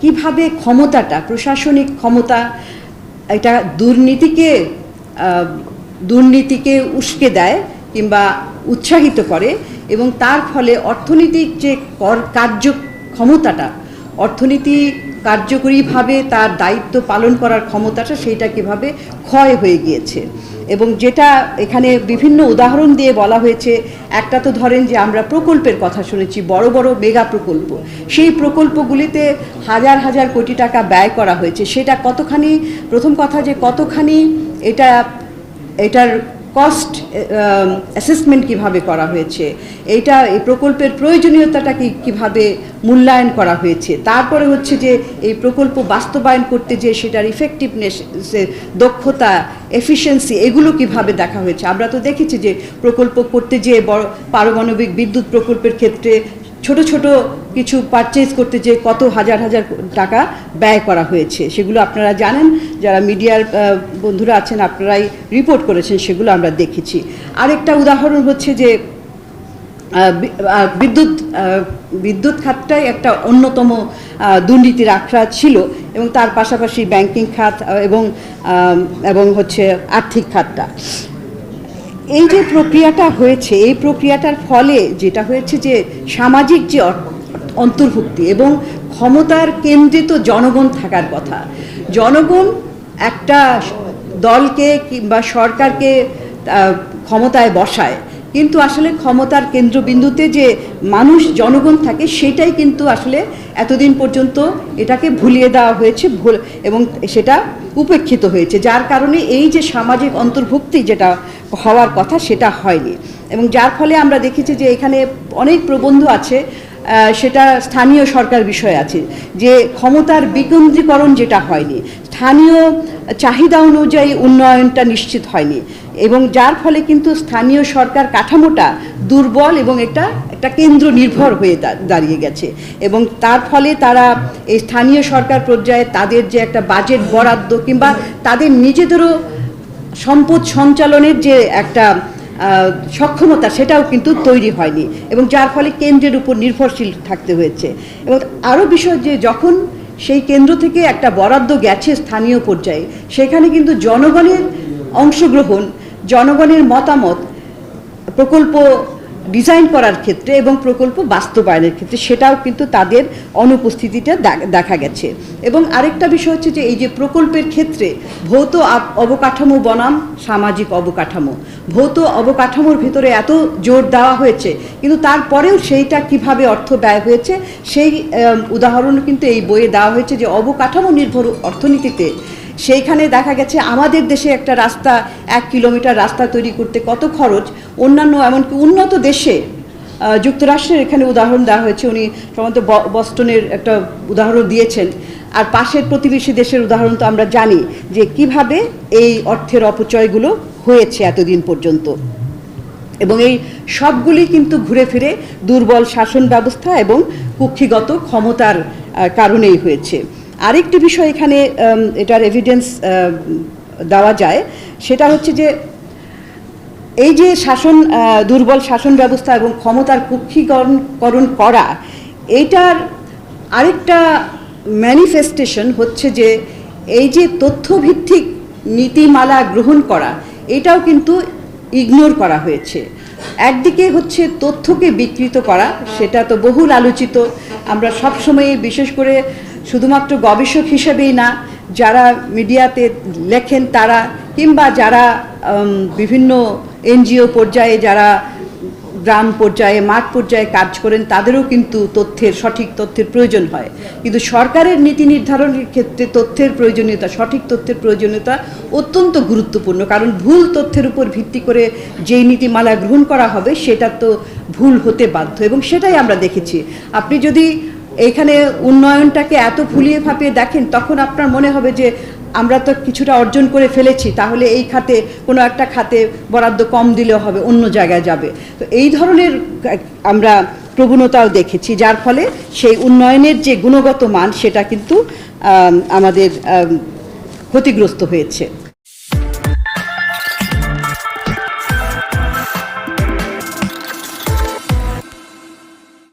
কীভাবে ক্ষমতাটা, প্রশাসনিক ক্ষমতা, এটা দুর্নীতিকে দুর্নীতিকে উস্কে দেয় কিংবা উৎসাহিত করে এবং তার ফলে অর্থনীতির যে কর- কার্য ক্ষমতাটা, অর্থনীতি কার্যকরীভাবে তার দায়িত্ব পালন করার ক্ষমতাটা সেইটা কীভাবে ক্ষয় হয়ে গিয়েছে। এবং যেটা এখানে বিভিন্ন উদাহরণ দিয়ে বলা হয়েছে, একটা তো ধরেন যে আমরা প্রকল্পের কথা শুনেছি, বড় বড় মেগা প্রকল্প। সেই প্রকল্পগুলিতে হাজার হাজার কোটি টাকা ব্যয় করা হয়েছে। সেটা কতখানি, প্রথম কথা যে কতখানি এটা, এটার কস্ট অ্যাসেসমেন্ট কীভাবে করা হয়েছে, এইটা, এই প্রকল্পের প্রয়োজনীয়তাটা কি, কীভাবে মূল্যায়ন করা হয়েছে, তারপরে হচ্ছে যে এই প্রকল্প বাস্তবায়ন করতে যে সেটার ইফেক্টিভনেস দক্ষতা এফিসিয়েন্সি এগুলো কীভাবে দেখা হয়েছে, আমরা তো দেখেছি যে প্রকল্প করতে যে বড় পারমাণবিক বিদ্যুৎ প্রকল্পের ক্ষেত্রে ছোট ছোট কিছু পারচেজ করতে যে কত হাজার হাজার টাকা ব্যয় করা হয়েছে, সেগুলো আপনারা জানেন। যারা মিডিয়ার বন্ধুরা আছেন, আপনারাই রিপোর্ট করেছেন, সেগুলো আমরা দেখেছি। আরেকটা উদাহরণ হচ্ছে যে বিদ্যুৎ বিদ্যুৎ খাতটাই একটা অন্যতম দুর্নীতির আখড়া ছিল এবং তার পাশাপাশি ব্যাংকিং খাত এবং এবং হচ্ছে আর্থিক খাতটা। এই যে প্রক্রিয়াটা হয়েছে, এই প্রক্রিয়াটার ফলে যেটা হয়েছে যে সামাজিক যে অন্তর্ভুক্তি এবং ক্ষমতার কেন্দ্রে তো জনগণ থাকার কথা। জনগণ একটা দলকে কিংবা সরকারকে ক্ষমতায় বসায়। কিন্তু আসলে ক্ষমতার কেন্দ্রবিন্দুতে যে মানুষ, জনগণ থাকে, সেটাই কিন্তু আসলে এতদিন পর্যন্ত এটাকে ভুলিয়ে দেওয়া হয়েছে, ভুল এবং সেটা উপেক্ষিত হয়েছে। যার কারণে এই যে সামাজিক অন্তর্ভুক্তি যেটা হওয়ার কথা সেটা হয়নি। এবং যার ফলে আমরা দেখেছি যে এখানে অনেক প্রবন্ধ আছে সেটা স্থানীয় সরকার বিষয় আছে, যে ক্ষমতার বিকেন্দ্রীকরণ যেটা হয়নি, স্থানীয় চাহিদা অনুযায়ী উন্নয়নটা নিশ্চিত হয়নি এবং যার ফলে কিন্তু স্থানীয় সরকার কাঠামোটা দুর্বল এবং এটা একটা কেন্দ্র নির্ভর হয়ে দাঁড়িয়ে গেছে এবং তার ফলে তারা এই স্থানীয় সরকার পর্যায়ে তাদের যে একটা বাজেট বরাদ্দ কিংবা তাদের নিজেদেরও সম্পদ সঞ্চালনের যে একটা সক্ষমতা সেটাও কিন্তু তৈরি হয়নি এবং যার ফলে কেন্দ্রের উপর নির্ভরশীল থাকতে হয়েছে। এবং আরও বিষয় যে যখন সেই কেন্দ্র থেকে একটা বরাদ্দ গেছে স্থানীয় পর্যায়ে, সেখানে কিন্তু জনগণের অংশগ্রহণ, জনগণের মতামত, প্রকল্প ডিজাইন করার ক্ষেত্রে এবং প্রকল্প বাস্তবায়নের ক্ষেত্রে, সেটাও কিন্তু তাদের অনুপস্থিতিটা দেখা গেছে। এবং আরেকটা বিষয় হচ্ছে যে এই যে প্রকল্পের ক্ষেত্রে ভৌত অবকাঠামো বনাম, সামাজিক অবকাঠামো। ভৌত অবকাঠামোর ভিতরে এত জোর দেওয়া হয়েছে, কিন্তু তারপরেও সেইটা কীভাবে অর্থ ব্যয় হয়েছে, সেই উদাহরণ কিন্তু এই বইয়ে দেওয়া হয়েছে যে অবকাঠামো নির্ভর অর্থনীতিতে সেইখানে দেখা গেছে আমাদের দেশে একটা রাস্তা, এক কিলোমিটার রাস্তা তৈরি করতে কত খরচ। অন্যান্য এমনকি উন্নত দেশে যুক্তরাষ্ট্রের এখানে উদাহরণ দেওয়া হয়েছে। উনি সম্ভবত বস্টনের একটা উদাহরণ দিয়েছেন। আর পাশের প্রতিবেশী দেশের উদাহরণ তো আমরা জানি যে কীভাবে এই অর্থের অপচয়গুলো হয়েছে এতদিন পর্যন্ত। এবং এই সবগুলি কিন্তু ঘুরে ফিরে দুর্বল শাসন ব্যবস্থা এবং কুক্ষিগত ক্ষমতার কারণেই হয়েছে। আরেকটি বিষয় এখানে এটার এভিডেন্স দেওয়া যায়, সেটা হচ্ছে যে এই যে শাসন দুর্বল শাসন ব্যবস্থা এবং ক্ষমতার কুক্ষিকরণ করা এইটার আরেকটা ম্যানিফেস্টেশন হচ্ছে যে এই যে তথ্যভিত্তিক নীতিমালা গ্রহণ করা, এটাও কিন্তু ইগনোর করা হয়েছে। একদিকে হচ্ছে তথ্যকে বিকৃত করা, সেটা তো বহুল আলোচিত, আমরা সবসময় বিশেষ করে শুধুমাত্র গবেষক হিসেবেই না, যারা মিডিয়াতে লেখেন তারা, কিংবা যারা বিভিন্ন এনজিও পর্যায়ে, যারা গ্রাম পর্যায়ে, মাঠ পর্যায়ে কাজ করেন, তাদেরও কিন্তু তথ্যের, সঠিক তথ্যের প্রয়োজন হয়। কিন্তু সরকারের নীতি নির্ধারণের ক্ষেত্রে তথ্যের প্রয়োজনীয়তা, সঠিক তথ্যের প্রয়োজনীয়তা অত্যন্ত গুরুত্বপূর্ণ। কারণ ভুল তথ্যের উপর ভিত্তি করে যেই নীতিমালা গ্রহণ করা হবে, সেটা তো ভুল হতে বাধ্য। এবং সেটাই আমরা দেখেছি। আপনি যদি এখানে উন্নয়নটাকে এত ফুলিয়ে ফাঁপিয়ে দেখেন, তখন আপনার মনে হবে যে আমরা তো কিছুটা অর্জন করে ফেলেছি, তাহলে এই খাতে, কোনো একটা খাতে বরাদ্দ কম দিলেও হবে, অন্য জায়গায় যাবে। তো এই ধরনের, আমরা প্রবণতাও দেখেছি, যার ফলে সেই উন্নয়নের যে গুণগত মান, সেটা কিন্তু আমাদের ক্ষতিগ্রস্ত হয়েছে।